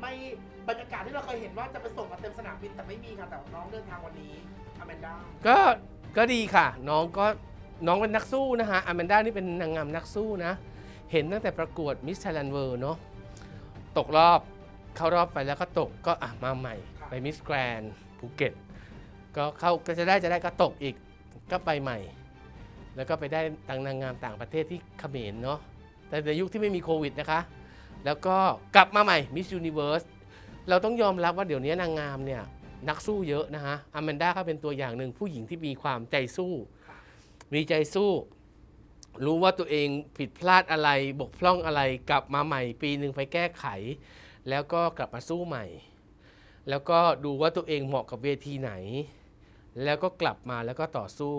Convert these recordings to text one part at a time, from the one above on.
ไม่บรรยากาศที่เราเคยเห็นว่าจะไปส่งมาเต็มสนามบินแต่ไม่มีค่ะแต่น้องเดินทางวันนี้อแมนด้าก็ก็ดีค่ะ น้องก็น้องเป็นนักสู้นะฮะอแมนด้านี่เป็นนางงามนักสู้นะ เห็นตั้งแต่ประกวดมิส s ท i แลนด์เวิร์เนาะตกรอบเข้ารอบไปแล้วก็ตกก็อะมาใหม่ ไปมิสแกรนภูเก็ตก็เข้าก็จะได้จะได้ก็ตกอีกก็ไปใหม่ แล้วก็ไปได้ตังนางงามต่างประเทศที่เขมรเนาะแต่ในยุคที่ไม่มีโควิดนะคะ แล้วก็กลับมาใหม่มิส s u นิเวิร์สเราต้องยอมรับว่าเดี๋ยวนี้นางงามเนี่ยนักสู้เยอะนะฮะอแมนด้าเขาเป็นตัวอย่างหนึ่งผู้หญิงที่มีความใจสู้ มีใจสู้ รู้ว่าตัวเองผิดพลาดอะไรบกพร่องอะไร กลับมาใหม่ ปีหนึ่งไปแก้ไข แล้วก็กลับมาสู้ใหม่ แล้วก็ดูว่าตัวเองเหมาะกับเวทีไหน แล้วก็กลับมาแล้วก็ต่อสู้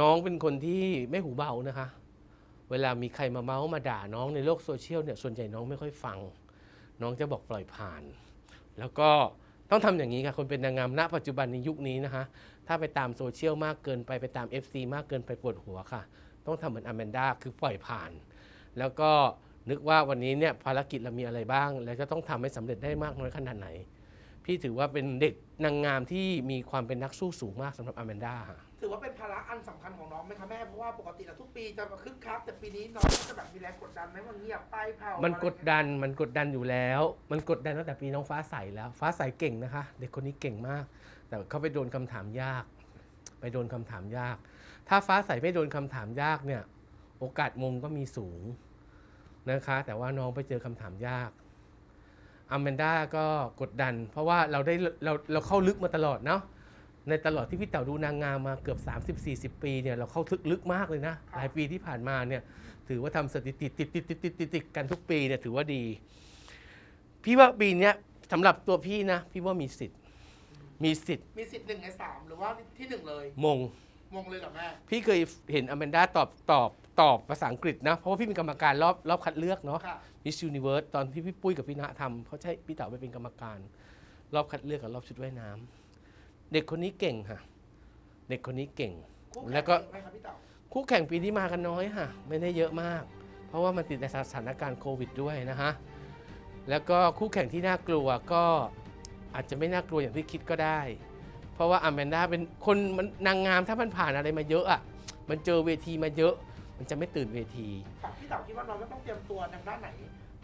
น้องเป็นคนที่ไม่หูเบานะคะ เวลามีใครมาเมาส์มาด่าน้องในโลกโซเชียลเนี่ยส่วนใหญ่น้องไม่ค่อยฟัง น้องจะบอกปล่อยผ่าน แล้วก็ต้องทำอย่างนี้ค่ะคนเป็นนางงามณปัจจุบันในยุคนี้นะคะ ถ้าไปตามโซเชียลมากเกินไปไปตาม FC มากเกินไปปวดหัวค่ะ ต้องทำเหมือนอแมนด้าคือปล่อยผ่าน แล้วก็นึกว่าวันนี้เนี่ยภารกิจเรามีอะไรบ้าง แล้วจะต้องทำให้สำเร็จได้มากน้อยขนาดไหน พี่ถือว่าเป็นเด็กนางงามที่มีความเป็นนักสู้สูงมากสำหรับอแมนด้าค่ะ ถือว่าเป็นภาระอันสำคัญของน้องไหมคะแม่เพราะว่าปกติแล้วทุกปีจะคึกคักแต่ปีนี้น้องจะแบบมีแรงกดดันไหมมันเงียบไปเผามัมันกดดันมันกดดันอยู่แล้ว มันกดดันตั้งแต่ปีน้องฟ้าใสแล้ว ฟ้าใสเก่งนะคะ เด็กคนนี้เก่งมาก แต่เขาไปโดนคำถามยาก ไปโดนคำถามยาก ถ้าฟ้าใสไม่โดนคำถามยากเนี่ย โอกาสมงก็มีสูงนะคะ แต่ว่าน้องไปเจอคำถามยากอแมนด้าก็กดดัน เพราะว่าเราได้เราเราเข้าลึกมาตลอดเนาะ ในตลอดที่พี่เต๋าดูนางงามมาเกือบ 30-40 ปีเนี่ยเราเข้าทึกลึกมากเลยนะ หลายปีที่ผ่านมาเนี่ยถือว่าทำสถิติติดติดติดติดติดติดกันทุกปีเนี่ยถือว่าดี พี่ว่าปีเนี้ยสำหรับตัวพี่นะ พี่ว่ามีสิทธิ์ มีสิทธิ์มีสิทธิ์หนึ่งในสามหรือว่าที่หนึ่งเลยมงมงเลยเหรอแม่ พี่เคยเห็นอแมนด้าตอบตอบตอบภาษาอังกฤษนะ เพราะว่าพี่เป็นกรรมการรอบรอบคัดเลือกเนาะ ค่ะมิส s u นิเวิร์สตอนที่พี่ปุ้ยกับพี่ณะทำเขาใช้พี่เต๋าไปเป็นกรรมการ รอบคัดเลือกกับรอบชุดว่ายน้ำ เด็กคนนี้เก่งค่ะ เด็กคนนี้เก่งคู่แล้แข่งวก็ไหมครับพี่เต๋าคู่แข่งปีนี้มากันน้อยค่ะ ไม่ได้เยอะมาก เพราะว่ามันติดในสถานการณ์โควิดด้วยนะฮะแล้วก็คู่แข่งที่น่ากลัวก็อาจจะไม่น่ากลัวอย่างที่คิดก็ได้ เพราะว่าอแมนด้าเป็นคนมันนางงามถ้ามันผ่านอะไรมาเยอะอะมันเจอเวทีมาเยอะ มันจะไม่ตื่นเวทีพี่เต๋าคิดว่าเราจะต้องเตรียมตัวทางด้านไหน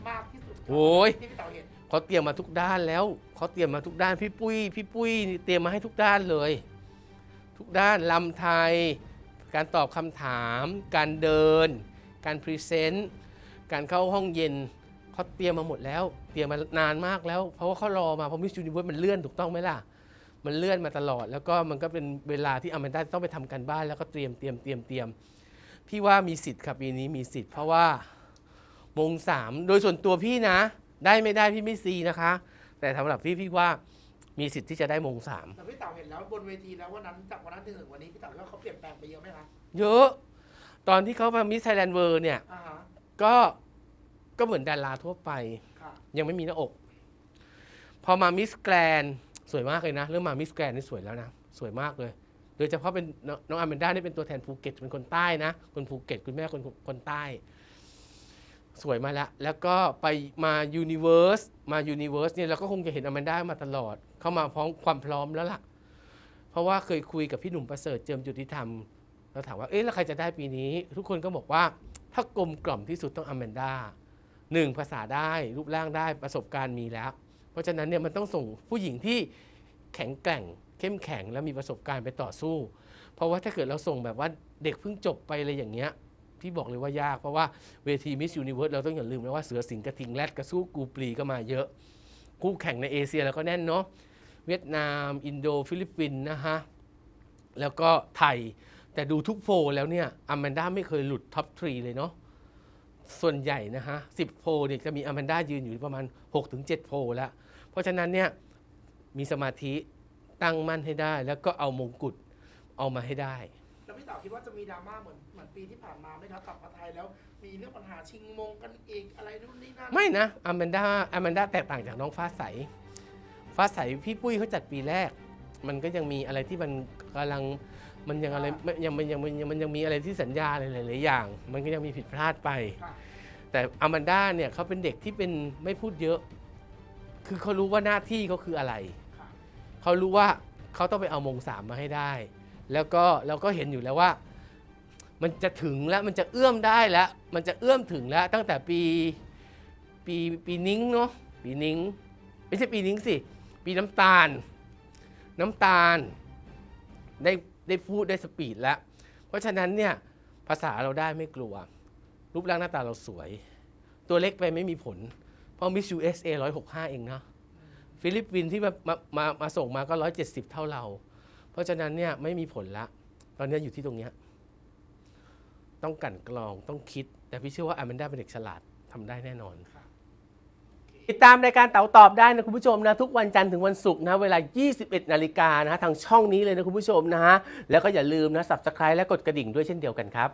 มากที่สุดครับโอ้ย ที่พี่เต๋าเห็น เขาเตรียมมาทุกด้านแล้วเขาเตรียมมาทุกด้านพี่ปุ้ยพี่ปุ้ยเตรียมมาให้ทุกด้านเลย ทุกด้านลำไทย การตอบคำถาม การเดิน การพรีเซนต์การเข้าห้องเย็นเขาเตรียมมาหมดแล้ว เตรียมมานานมากแล้ว เพราะว่าเขารอมาเพราะมิส s u นิเวิร์สมันเลื่อนถูกต้องไหมล่ะมันเลื่อนมาตลอด แล้วก็มันก็เป็นเวลาที่อแมนด้าต้องไปทำการบ้านแล้วก็เตรียมเตรียมเตรียมเตรียมพี่ว่ามีสิทธิ์ครับปีนี้มีสิทธิ์เพราะว่ามงสามโดยส่วนตัวพี่นะ ได้ไม่ได้พี่ไม่ซีนะคะ แต่สำหรับพี่พี่ว่ามีสิทธิ์ที่จะได้มงสามแต่พี่เต๋าเห็นแล้วบนเวทีแล้ววันนั้นจากวันนั้นถึงวันนี้พี่เต๋าคิดว่าเขาเปลี่ยนแปลงไปเยอะไหมคะเยอะ ตอนที่เขามามิสไทยแลนด์เวิร์เนี่ย อ่าฮะก็ก็เหมือนดาราทั่วไป ค่ะ ยังไม่มีหน้าอก พอมามิสแกรนสวยมากเลยนะ เรื่องมามิสแกรนนี่สวยแล้วนะ สวยมากเลย โดยเฉพาะเป็นน้องน้องอแมนด้านี่เป็นตัวแทนภูเก็ตเป็นคนใต้นะคนภูเก็ตคุณแม่คนคนใต้ สวยมาแล้ว แล้วก็ไปมายูนิเว r ร์สมายูนิเว r ร์สเนี่ยเราก็คงจะเห็นอแมนด้ามาตลอด เข้ามาพร้อมความพร้อมแล้วล่ะ เพราะว่าเคยคุยกับพี่หนุ่มประเสริฐเจิมจุติธรรมเราถามว่าเอ๊ะแล้วใครจะได้ปีนี้ ทุกคนก็บอกว่าถ้ากลมกล่อมที่สุดต้องอแมนด้าหนึ่งภาษาได้รูปร่างได้ประสบการณ์มีแล้ว เพราะฉะนั้นเนี่ยมันต้องส่งผู้หญิงที่แข็งแกร่ง เข้มแข็งและมีประสบการณ์ไปต่อสู้ เพราะว่าถ้าเกิดเราส่งแบบว่าเด็กเพิ่งจบไปอะไรอย่างเงี้ย พี่บอกเลยว่ายาก เพราะว่าเวทีมิส s u นิเวิร์สเราต้องอย่าลืมนะว่าเสือสิงห์กระทิงแรดกระสู้กูปลีก็มาเยอะ คู่แข่งในเอเชียเราก็แน่นเนาะเวียดนาม อินโดฟิลิปปินส์นะฮะ แล้วก็ไทย แต่ดูทุกโพแล้วเนี่ยอแมนด้าไม่เคยหลุดท็อปทรีเลยเนาะส่วนใหญ่นะฮะสิบโพเนี่ยจะมีอแมนด้ายืนอยู่ประมาณ 6-7 โพแล้ว เพราะฉะนั้นเนี่ยมีสมาธิตั้งมั่นให้ได้ แล้วก็เอามงกุฎเอามาให้ได้ แล้วพี่เต๋าคิดว่าจะมีดราม่าเหมือนเหมือนปีที่ผ่านมาไหมครับกลับมาไทยแล้วมีเรื่องปัญหาชิงมงกันอีกอะไรนู่นนี่นั่นไม่นะอแมนด้าอแมนด้าแตกต่างจากน้องฟ้าใส ฟ้าใสพี่ปุ้ยเขาจัดปีแรก มันก็ยังมีอะไรที่มันกำลังมันยังอะไรไม่ยังมันยังมันยังมันยังมีอะไรที่สัญญาอะไรหลายๆอย่าง มันก็ยังมีผิดพลาดไป ค่ะแต่อแมนด้าเนี่ยเขาเป็นเด็กที่เป็นไม่พูดเยอะ คือเขารู้ว่าหน้าที่เขาคืออะไร ค่ะ เขารู้ว่าเขาต้องไปเอามงสามมาให้ได้ แล้วก็เราก็เห็นอยู่แล้วว่า มันจะถึงแล้วมันจะเอื้อมได้แล้ว มันจะเอื้อมถึงแล้ว ตั้งแต่ปีปีปีนิ้งเนาะปีนิ้งไม่ใช่ปีนิ้งสิ ปีน้ำตาล น้ำตาลได้ได้พูดได้สปีดแล้ว เพราะฉะนั้นเนี่ยภาษาเราได้ไม่กลัว รูปร่างหน้าตาเราสวย ตัวเล็กไปไม่มีผล เพราะมิสยูเอสเอร้อยหกห้าเองนะฟิลิปปินส์ที่มามามามาส่งมาก็170เท่าเรา เพราะฉะนั้นเนี่ยไม่มีผลละ ตอนนี้อยู่ที่ตรงเนี้ยต้องกลันกรองต้องคิด แต่พี่เชื่อว่าอแมนด้าเป็นเด็กฉลาดทำได้แน่นอน ติดตามรายการเต๋าตอบได้นะคุณผู้ชมนะ ทุกวันจันทร์ถึงวันศุกร์นะ เวลา 21 นาฬิกานะทางช่องนี้เลยนะคุณผู้ชมนะฮะแล้วก็อย่าลืมนะ subscribe และกดกระดิ่งด้วยเช่นเดียวกันครับ